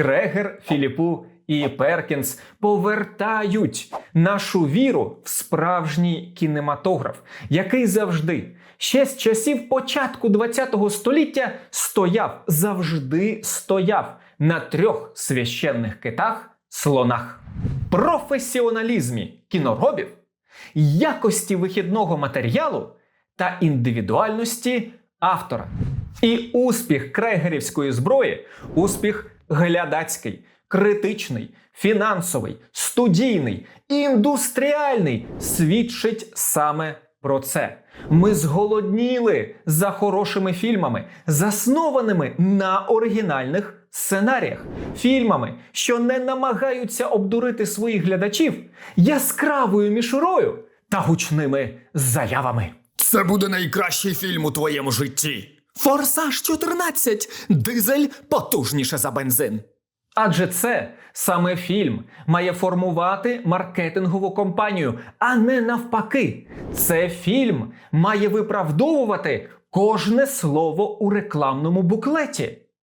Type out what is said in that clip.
Крегер, Філіпу і Перкінс повертають нашу віру в справжній кінематограф, який завжди, ще з часів початку ХХ століття, стояв, завжди стояв на трьох священних китах слонах. Професіоналізмі кіноробів, якості вихідного матеріалу та індивідуальності автора. І успіх крегерівської зброї, успіх глядацький, критичний, фінансовий, студійний, індустріальний свідчить саме про це. Ми зголодніли за хорошими фільмами, заснованими на оригінальних сценаріях, фільмами, що не намагаються обдурити своїх глядачів яскравою мішурою та гучними заявами. Це буде найкращий фільм у твоєму житті. Форсаж 14. Дизель потужніше за бензин. Адже це саме фільм має формувати маркетингову компанію, а не навпаки. Це фільм має виправдовувати кожне слово у рекламному буклеті.